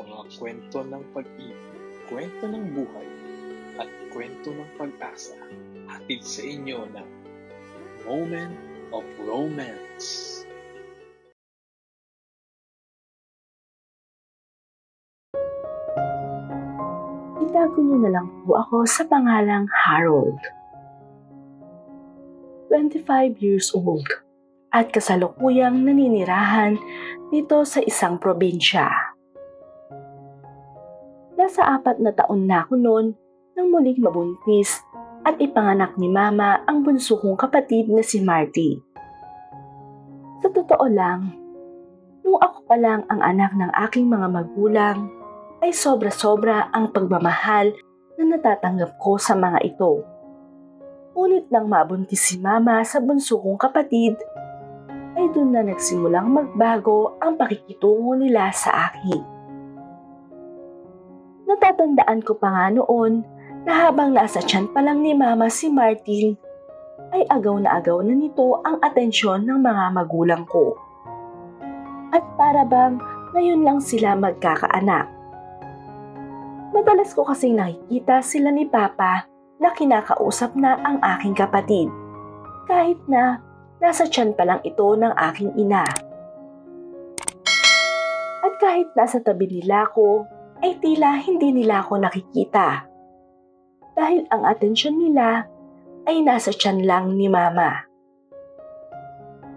mga kwento ng pag-ibig, kwento ng buhay, at kwento ng pag-asa hatid sa inyo ng Moment of Romance. Itago niyo na lang po ako sa pangalang Harold. 25 years old at kasalukuyang naninirahan dito sa isang probinsya. Nasa apat na taon na ako noon nang muling mabuntis at ipanganak ni Mama ang bunso kong kapatid na si Marty. Sa totoo lang, nung ako pa lang ang anak ng aking mga magulang, ay sobra-sobra ang pagmamahal na natatanggap ko sa mga ito. Ngunit nang mabuntis si Mama sa bunso kong kapatid, ay doon na nagsimulang magbago ang pakikitungo nila sa akin. Natatandaan ko pa nga noon na habang nasa tiyan pa lang ni Mama si Martin, ay agaw na agaw na nito ang atensyon ng mga magulang ko. At para bang ngayon lang sila magkakaanak. Madalas ko kasing nakikita sila ni Papa na kinakausap na ang aking kapatid. Kahit na nasa tiyan pa lang ito ng aking ina. At kahit nasa tabi nila ko, ay tila hindi nila ako nakikita. Dahil ang atensyon nila ay nasa tiyan lang ni Mama.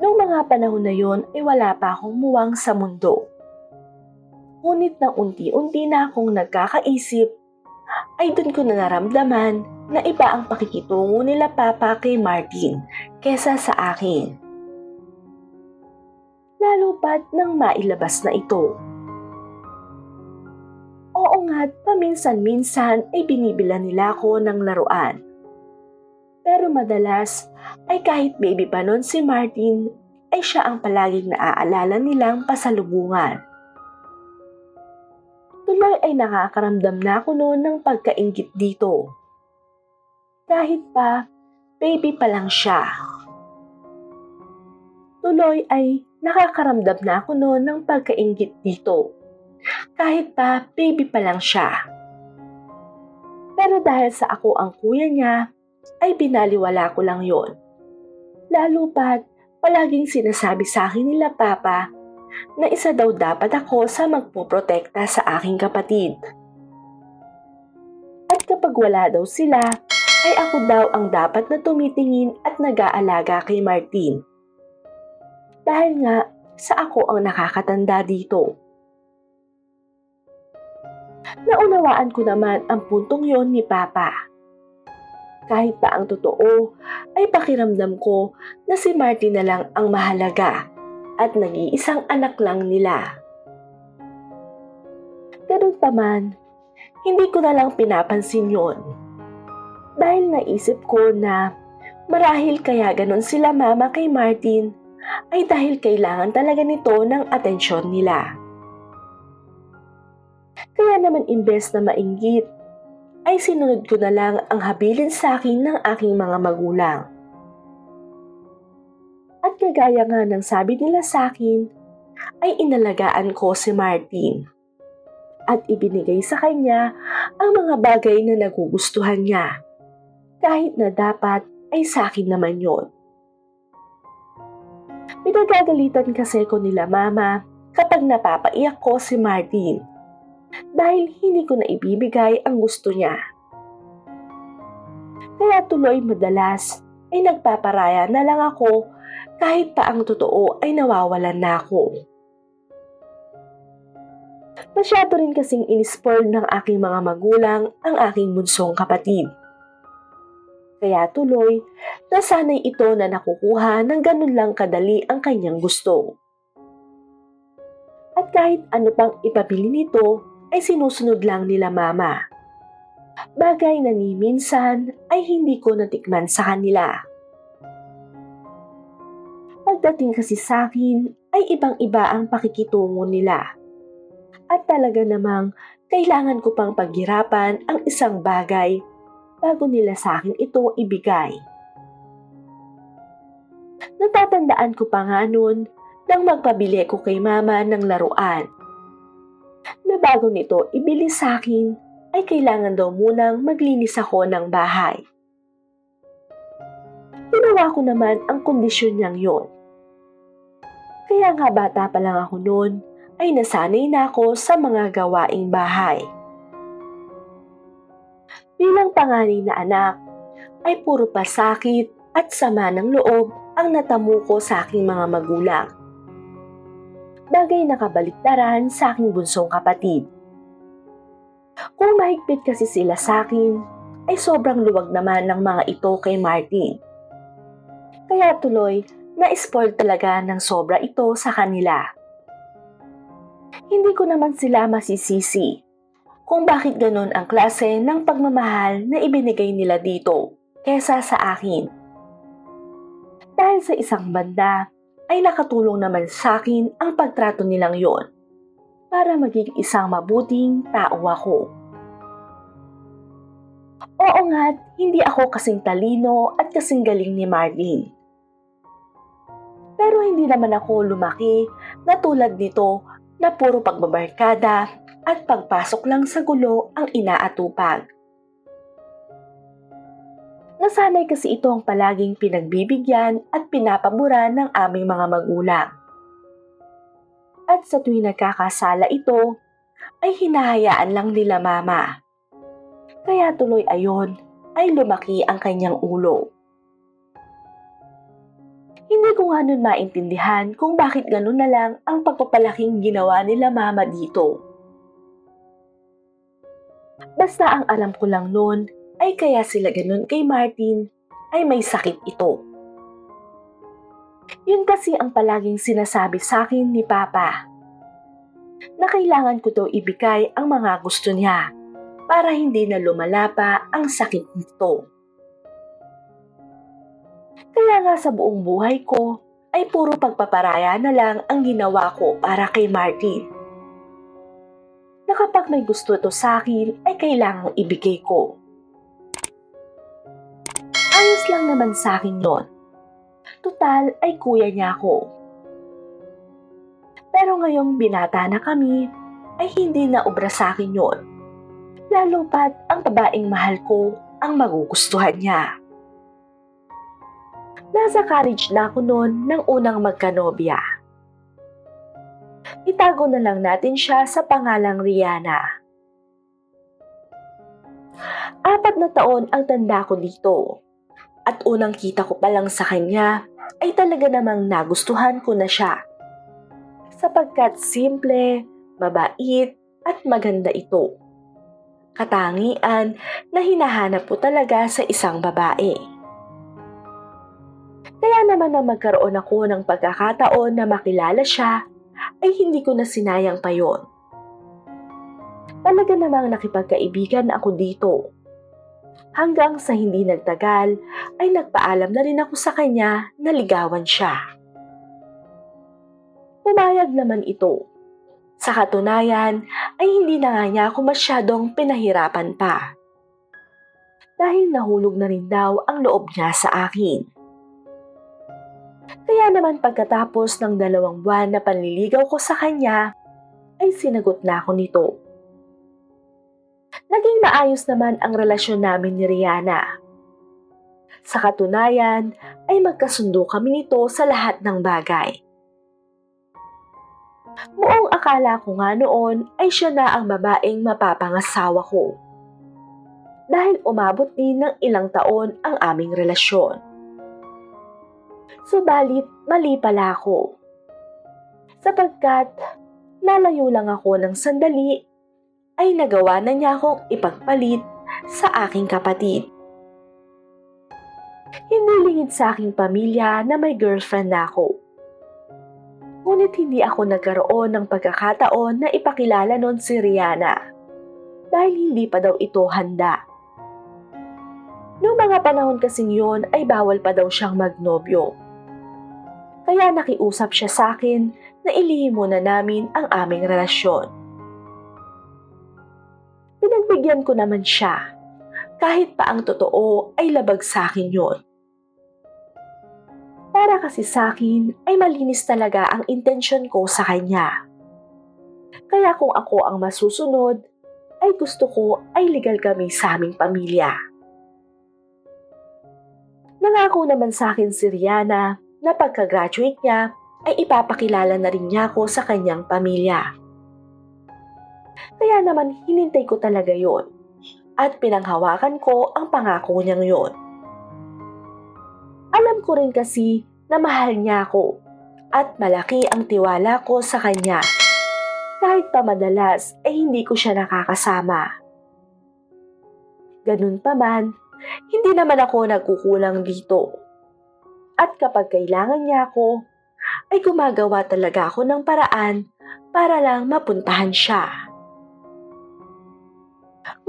Noong mga panahon na yon ay wala pa akong muwang sa mundo. Ngunit nang unti-unti na akong nagkakaisip, ay doon ko na naramdaman na iba ang pakikitungo nila Papa kay Martin kesa sa akin. Lalo pat nang mailabas na ito. Oo nga't paminsan-minsan ay binibila nila ako ng laruan. Pero madalas ay kahit baby pa noon si Martin ay siya ang palaging naaalala nilang pasalubungan. Tuloy ay nakakaramdam na ako noon ng pagkaingit dito. Kahit pa, baby pa lang siya. Tuloy ay nakakaramdam na ako noon ng pagkaingit dito. Kahit pa, baby pa lang siya. Pero dahil sa ako ang kuya niya, ay binaliwala ko lang yon. Lalo pat, palaging sinasabi sa akin nila Papa na isa daw dapat ako sa magpoprotekta sa aking kapatid. At kapag wala daw sila, ay ako daw ang dapat na tumitingin at nag-aalaga kay Martin. Dahil nga sa ako ang nakakatanda dito. Naunawaan ko naman ang puntong yon ni Papa. Kahit pa ang totoo, ay pakiramdam ko na si Martin na lang ang mahalaga at nag-iisang anak lang nila. Ganun pa man, hindi ko na lang pinapansin yon. Dahil naisip ko na marahil kaya ganun sila mama kay Martin ay dahil kailangan talaga nito ng atensyon nila. Kaya naman imbes na mainggit, ay sinunod ko na lang ang habilin sa akin ng aking mga magulang. At kagaya nga ng sabi nila sa akin, ay inalagaan ko si Martin. At ibinigay sa kanya ang mga bagay na nagugustuhan niya. Kahit na dapat ay sa akin naman yon. Pinagagalitan kasi ko nila mama kapag napapaiyak ko si Martin dahil hindi ko na ibibigay ang gusto niya. Kaya tuloy madalas ay nagpaparaya na lang ako kahit pa ang totoo ay nawawalan na ako. Masyado rin kasing inispoil ng aking mga magulang ang aking bunsong kapatid. Kaya tuloy, nasanay ito na nakukuha ng ganun lang kadali ang kanyang gusto. At kahit ano pang ipabili nito, ay sinusunod lang nila mama. Bagay na ni minsan ay hindi ko natikman sa kanila. Pagdating kasi sa akin ay ibang-iba ang pakikitungo nila. At talaga namang kailangan ko pang paghirapan ang isang bagay bago nila sa akin ito ibigay. Natatandaan ko pa nga noon nang magpabili ko kay mama ng laruan. Bago nito ibili sa akin, ay kailangan daw munang maglinis ako ng bahay. Ginawa ko naman ang kondisyon niyang yon. Kaya nga bata pa lang ako noon, ay nasanay na ako sa mga gawaing bahay. Bilang panganay na anak, ay puro pasakit at sama ng loob ang natamo ko sa aking mga magulang. Bagay na kabaliktaran sa aking bunsong kapatid. Kung mahigpit kasi sila sa akin, ay sobrang luwag naman ng mga ito kay Martin. Kaya tuloy, na-spoil talaga ng sobra ito sa kanila. Hindi ko naman sila masisisi kung bakit ganun ang klase ng pagmamahal na ibinigay nila dito kesa sa akin. Dahil sa isang banda, ay nakatulong naman sa akin ang pagtrato nilang yon para maging isang mabuting tao ako. Oo nga't hindi ako kasing talino at kasing galing ni Marvin. Pero hindi naman ako lumaki na tulad nito na puro pagbabarkada at pagpasok lang sa gulo ang inaatupag. Nasanay kasi ito ang palaging pinagbibigyan at pinapaboran ng aming mga magulang. At sa tuwing nagkakasala ito, ay hinahayaan lang nila mama. Kaya tuloy ayon ay lumaki ang kanyang ulo. Hindi ko nga nun maintindihan kung bakit ganun na lang ang pagpapalaking ginawa nila mama dito. Basta ang alam ko lang noon ay kaya sila ganun kay Martin ay may sakit ito. Yun kasi ang palaging sinasabi sa akin ni Papa na kailangan ko daw ibigay ang mga gusto niya para hindi na lumala pa ang sakit nito. Kaya nga sa buong buhay ko ay puro pagpaparaya na lang ang ginawa ko para kay Martin. Na kapag may gusto ito sa akin ay kailangang ibigay ko. Ayos lang naman sa akin yon. Total ay kuya niya ako. Pero ngayong binata na kami, ay hindi na obra sa akin yon. Lalo pat ang babaeng mahal ko ang magugustuhan niya. Nasa college na ako noon nang unang magkanobya. Itago na lang natin siya sa pangalang Rihanna. Apat na taon ang tanda ko dito at unang kita ko pa lang sa kanya ay talaga namang nagustuhan ko na siya. Sapagkat simple, mabait at maganda ito. Katangian na hinahanap po talaga sa isang babae. Kaya naman na magkaroon ako ng pagkakataon na makilala siya ay hindi ko na sinayang pa yon. Talaga namang nakipagkaibigan ako dito hanggang sa hindi nagtagal ay nagpaalam na rin ako sa kanya na ligawan siya. Pumayag naman ito. Sa katunayan ay hindi na nga niya ako masyadong pinahirapan pa. Dahil nahulog na rin daw ang loob niya sa akin. Kaya naman pagkatapos ng dalawang buwan na panliligaw ko sa kanya, ay sinagot na ako nito. Naging maayos naman ang relasyon namin ni Rihanna. Sa katunayan, ay magkasundo kami nito sa lahat ng bagay. Buong akala ko nga noon ay siya na ang babaeng mapapangasawa ko. Dahil umabot din ng ilang taon ang aming relasyon. Subalit, mali pala ako. Sapagkat, nalayo lang ako ng sandali ay nagawa na niya akong ipagpalit sa aking kapatid. Hindi lingid sa aking pamilya na may girlfriend na ako. Ngunit hindi ako nagkaroon ng pagkakataon na ipakilala noon si Rihanna dahil hindi pa daw ito handa. Noong mga panahon kasing yon ay bawal pa daw siyang magnobyo. Kaya nakiusap siya sa akin na ilihim muna namin ang aming relasyon. Pinagbigyan ko naman siya. Kahit pa ang totoo ay labag sa akin yon. Para kasi sa akin ay malinis talaga ang intensyon ko sa kanya. Kaya kung ako ang masusunod, ay gusto ko ay legal kami sa aming pamilya. Nangako naman sa akin si Rihanna na pagka-graduate niya ay ipapakilala na rin niya ako sa kanyang pamilya. Kaya naman hinintay ko talaga yon at pinanghawakan ko ang pangako niyang yon. Alam ko rin kasi na mahal niya ako at malaki ang tiwala ko sa kanya. Kahit pa madalas ay hindi ko siya nakakasama. Ganun pa man, hindi naman ako nagkukulang dito. At kapag kailangan niya ako, ay gumagawa talaga ako ng paraan para lang mapuntahan siya.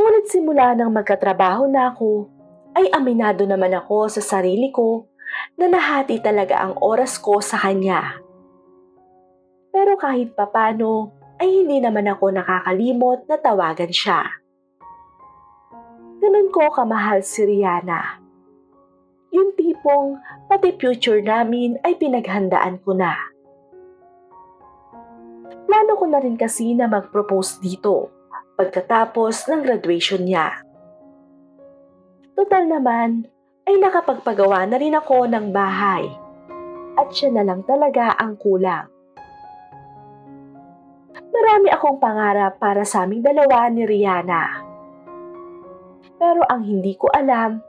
Ngunit simula nang magkatrabaho na ako, ay aminado naman ako sa sarili ko na nahati talaga ang oras ko sa kanya. Pero kahit papano, ay hindi naman ako nakakalimot na tawagan siya. Ganun ko kamahal si Rihanna. Yung tipong pati future namin ay pinaghandaan ko na. Plano ko na rin kasi na mag-propose dito pagkatapos ng graduation niya. Total naman, ay nakapagpagawa na rin ako ng bahay. At siya na lang talaga ang kulang. Marami akong pangarap para sa aming dalawa ni Rihanna. Pero ang hindi ko alam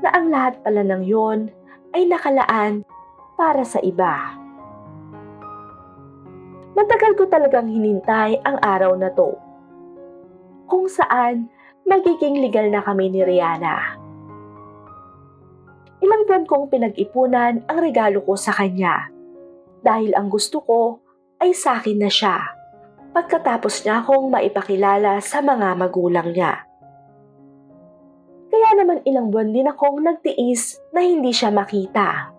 na ang lahat pala ng yon ay nakalaan para sa iba. Matagal ko talagang hinintay ang araw na to. Kung saan magiging legal na kami ni Rihanna. Ilang buwan kong pinag-ipunan ang regalo ko sa kanya dahil ang gusto ko ay sa akin na siya pagkatapos niya akong maipakilala sa mga magulang niya. Kaya naman ilang buwan din akong nagtiis na hindi siya makita.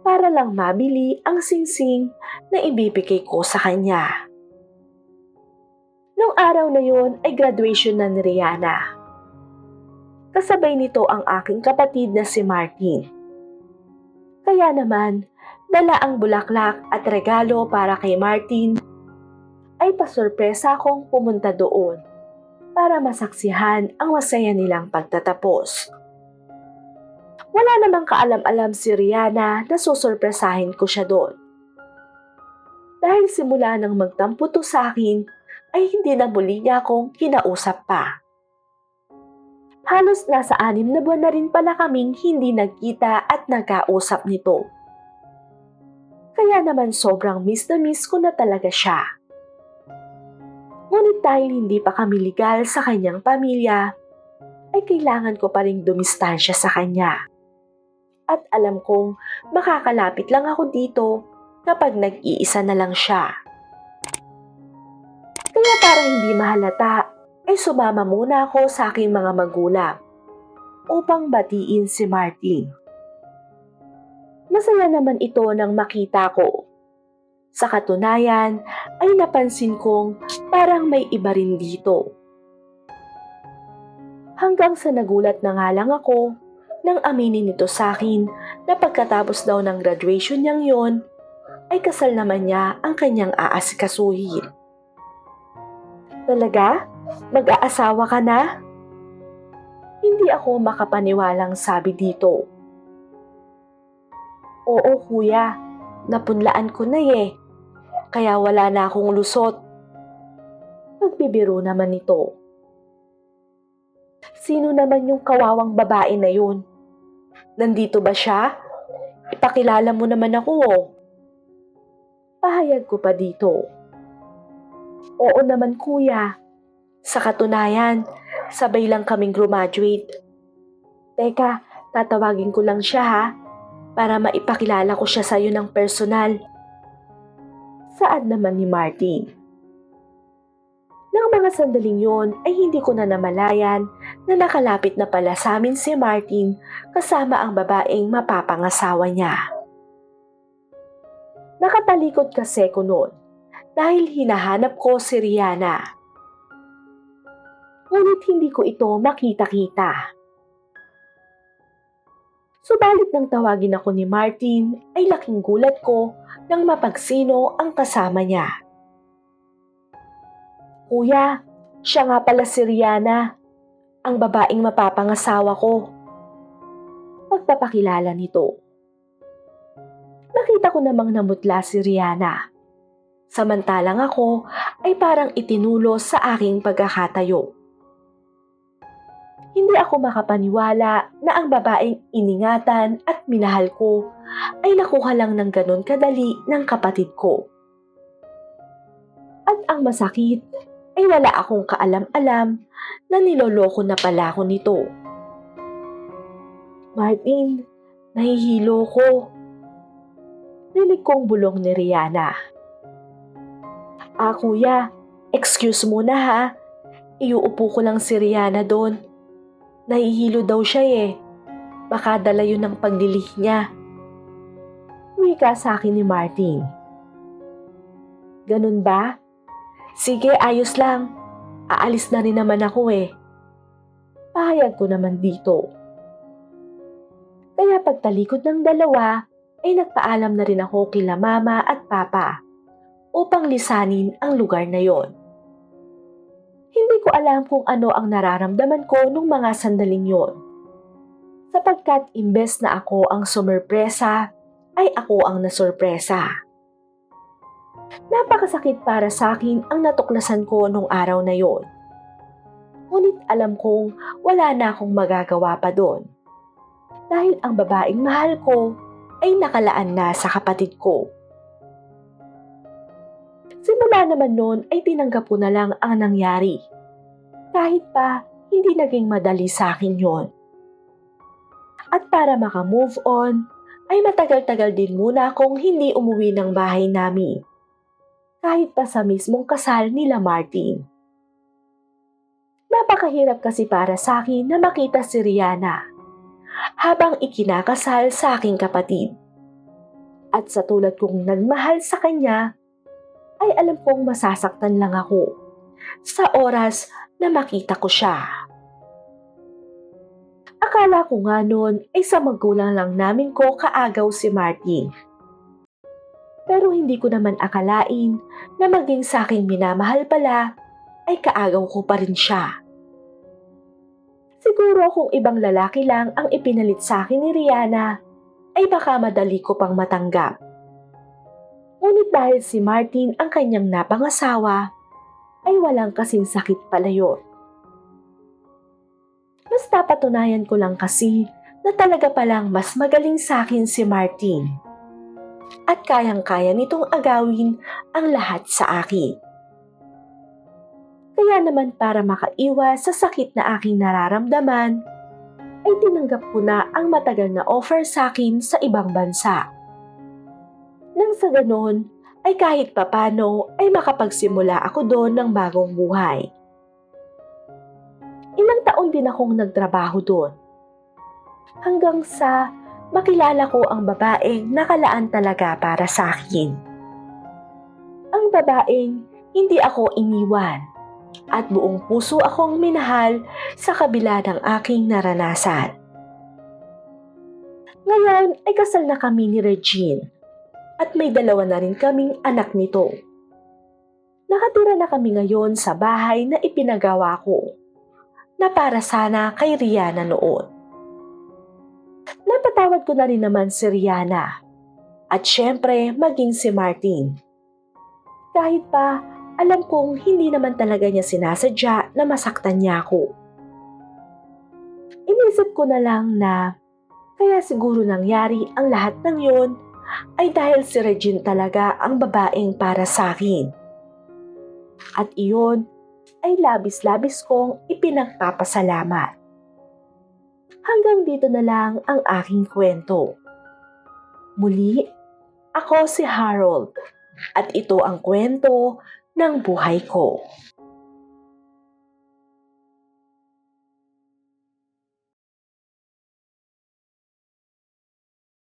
Para lang mabili ang singsing na ibibigay ko sa kanya. Nung araw na yun ay graduation na ni Rihanna. Kasabay nito ang aking kapatid na si Martin. Kaya naman, dala ang bulaklak at regalo para kay Martin ay pasurpresa akong pumunta doon para masaksihan ang masaya nilang pagtatapos. Wala namang kaalam-alam si Rihanna na susurpresahin ko siya doon. Dahil simula nang magtampo to sa akin, ay hindi na muli niya akong kinausap pa. Halos nasa anim na buwan na rin pala kaming hindi nagkita at nagkausap nito. Kaya naman sobrang miss na miss ko na talaga siya. Ngunit dahil hindi pa kami legal sa kanyang pamilya, ay kailangan ko pa rin dumistansya sa kanya. At alam kong makakalapit lang ako dito kapag nag-iisa na lang siya. Para hindi mahalata, ay sumama muna ako sa aking mga magulang upang batiin si Martin. Masaya naman ito nang makita ko sa katunayan ay napansin kong parang may iba rin dito. Hanggang sa nagulat na nga lang ako nang aminin nito sa akin na pagkatapos daw ng graduation niyang yon ay kasal naman niya ang kanyang aasikasuhin. Talaga? Mag-aasawa ka na? Hindi ako makapaniwalang sabi dito. Oo kuya, napunlaan ko na eh kaya wala na akong lusot. Nagbibiro naman ito. Sino naman yung kawawang babae na yun? Nandito ba siya? Ipakilala mo naman ako oh. Pahayag ko pa dito. Oo naman kuya. Sa katunayan, sabay lang kaming graduate. Teka, tatawagin ko lang siya ha, para maipakilala ko siya sa'yo ng personal saan naman ni Martin. Nang mga sandaling yon ay hindi ko na namalayan na nakalapit na pala sa amin si Martin kasama ang babaeng mapapangasawa niya. Nakatalikod kasi ko noon dahil hinahanap ko si Rihanna. Ngunit hindi ko ito makita-kita. Subalit nang tawagin ako ni Martin ay laking gulat ko nang mapagsino ang kasama niya. Kuya, siya nga pala si Rihanna, ang babaeng mapapangasawa ko. Pagpapakilala nito. Nakita ko namang namutla si Rihanna. Samantalang ako ay parang itinulo sa aking pagkakatayo. Hindi ako makapaniwala na ang babaeng iningatan at minahal ko ay nakuha lang ng ganon kadali ng kapatid ko. At ang masakit ay wala akong kaalam-alam na niloloko na pala ako nito. Martin, nahihilo ko. Rinig kong bulong ni Rihanna. Ah, kuya, excuse muna ha. Iuupo ko lang si Rihanna doon. Nahihilo daw siya eh. Baka dala yun ng paglilih niya. Wika sa akin ni Martin. Ganun ba? Sige, ayos lang. Aalis na rin naman ako eh. Pahayag ko naman dito. Kaya pagtalikod ng dalawa, ay nagpaalam na rin ako kila mama at papa upang lisanin ang lugar na yon. Hindi ko alam kung ano ang nararamdaman ko nung mga sandaling yon. Sapagkat imbes na ako ang sumurpresa, ay ako ang nasurpresa. Napakasakit para sa akin ang natuklasan ko nung araw na yon. Ngunit alam kong wala na akong magagawa pa doon. Dahil ang babaeng mahal ko ay nakalaan na sa kapatid ko. Simula naman noon ay tinanggap ko na lang ang nangyari. Kahit pa hindi naging madali sa akin yon. At para makamove on, ay matagal-tagal din muna akong hindi umuwi ng bahay namin. Kahit pa sa mismong kasal nila Martin. Napakahirap kasi para sa akin na makita si Rihanna habang ikinakasal sa aking kapatid. At sa tulad kong nagmahal sa kanya, ay alam kong masasaktan lang ako sa oras na makita ko siya. Akala ko nga noon ay sa magulang lang namin ko kaagaw si Martin. Pero hindi ko naman akalain na maging sa aking minamahal pala ay kaagaw ko pa rin siya. Siguro kung ibang lalaki lang ang ipinalit sa akin ni Rihanna, ay baka madali ko pang matanggap. Ngunit dahil si Martin ang kanyang napangasawa, ay walang kasing sakit pala yun. Basta patunayan ko lang kasi na talaga palang mas magaling sa akin si Martin. At kayang-kaya nitong agawin ang lahat sa akin. Kaya naman para makaiwas sa sakit na aking nararamdaman, ay tinanggap ko na ang matagal na offer sa akin sa ibang bansa. Nang sa ganon, ay kahit papano ay makapagsimula ako doon ng bagong buhay. Ilang taon din akong nagtrabaho doon. Hanggang sa makilala ko ang babaeng nakalaan talaga para sa akin. Ang babaeng hindi ako iniwan at buong puso akong minahal sa kabila ng aking naranasan. Ngayon ay kasal na kami ni Regine at may dalawa na rin kaming anak nito. Nakatira na kami ngayon sa bahay na ipinagawa ko na para sana kay Rihanna noon. Napatawad ko na rin naman si Rihanna at syempre maging si Martin. Kahit pa alam kong hindi naman talaga niya sinasadya na masaktan niya ako. Inisip ko na lang na kaya siguro nangyari ang lahat ng yon ay dahil si Regine talaga ang babaeng para sa akin. At iyon ay labis-labis kong ipinagpapasalamat. Hanggang dito na lang ang aking kwento. Muli, ako si Harold at ito ang kwento ng buhay ko.